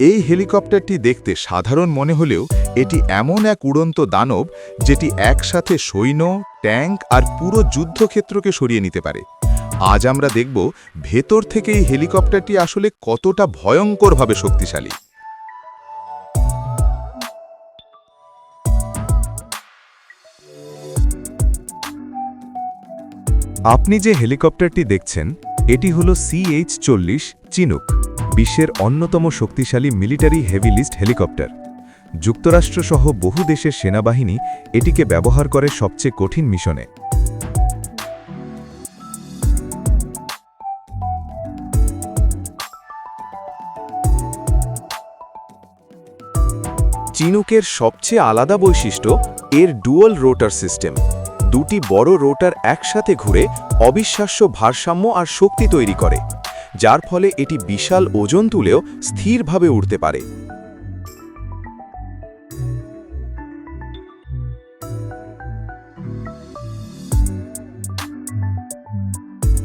এই হেলিকপ্টারটি দেখতে সাধারণ মনে হলেও এটি এমন এক উড়ন্ত দানব যেটি একসাথে সৈন্য, ট্যাঙ্ক আর পুরো যুদ্ধক্ষেত্রকে সরিয়ে নিতে পারে। আজ আমরা দেখব ভেতর থেকে এই হেলিকপ্টারটি আসলে কতটা ভয়ঙ্করভাবে শক্তিশালী। আপনি যে হেলিকপ্টারটি দেখছেন, এটি হল সিএইচ চল্লিশ চিনুক। বিশ্বের অন্যতম শক্তিশালী মিলিটারি হেভি লিস্ট হেলিকপ্টার। যুক্তরাষ্ট্রসহ বহু দেশের সেনাবাহিনী এটিকে ব্যবহার করে সবচেয়ে কঠিন মিশনে। চিনুকের সবচেয়ে আলাদা বৈশিষ্ট্য এর ডুয়াল রোটার সিস্টেম। দুটি বড় রোটার একসাথে ঘুরে অবিশ্বাস্য ভারসাম্য আর শক্তি তৈরি করে। যার ফলে এটি বিশাল ওজন তুলেও স্থিরভাবে উড়তে পারে।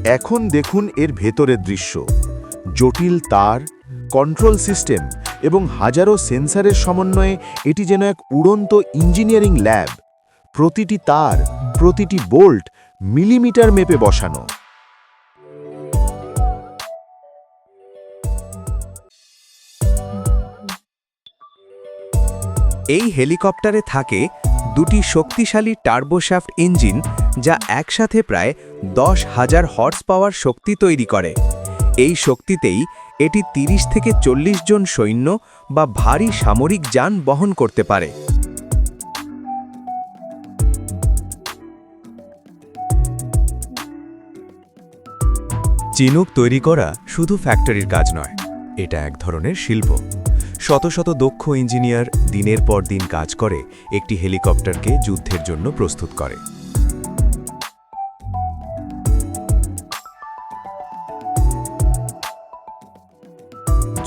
এখন দেখুন এর ভেতরের দৃশ্য। জটিল তার, কন্ট্রোল সিস্টেম এবং হাজারো সেন্সারের সমন্বয়ে এটি যেন এক উড়ন্ত ইঞ্জিনিয়ারিং ল্যাব। প্রতিটি তার, প্রতিটি বোল্ট মিলিমিটার মেপে বসানো। এই হেলিকপ্টারে থাকে দুটি শক্তিশালী টার্বোশ্যাফট ইঞ্জিন যা একসাথে প্রায় দশ হাজার হর্স পাওয়ার শক্তি তৈরি করে। এই শক্তিতেই এটি 30 থেকে চল্লিশ জন সৈন্য বা ভারী সামরিক যান বহন করতে পারে। চিনুক তৈরি করা শুধু ফ্যাক্টরির কাজ নয়, এটা এক ধরনের শিল্প। শত শত দক্ষ ইঞ্জিনিয়ার দিনের পর দিন কাজ করে, একটি হেলিকপ্টারকে যুদ্ধের জন্য প্রস্তুত করে।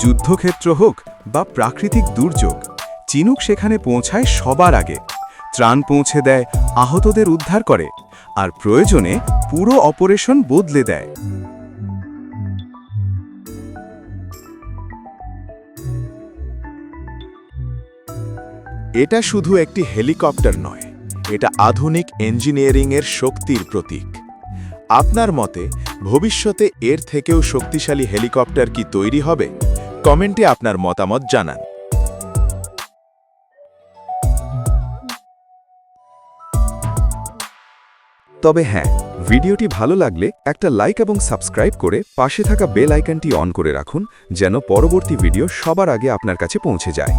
যুদ্ধক্ষেত্র হোক বা প্রাকৃতিক দুর্যোগ, চিনুক সেখানে পৌঁছায় সবার আগে। ত্রাণ পৌঁছে দেয় আহতদের উদ্ধার করে, আর প্রয়োজনে পুরো অপারেশন বদলে দেয়। এটা শুধু একটি হেলিকপ্টার নয়, এটা আধুনিক ইঞ্জিনিয়ারিংয়ের শক্তির প্রতীক। আপনার মতে, ভবিষ্যতে এর থেকেও শক্তিশালী হেলিকপ্টার কি তৈরি হবে? কমেন্টে আপনার মতামত জানান। তবে হ্যাঁ ভিডিওটি ভালো লাগলে একটা লাইক এবং সাবস্ক্রাইব করে পাশে থাকা বেল আইকনটি অন করে রাখুন, যেন পরবর্তী ভিডিও সবার আগে আপনার কাছে পৌঁছে যায়।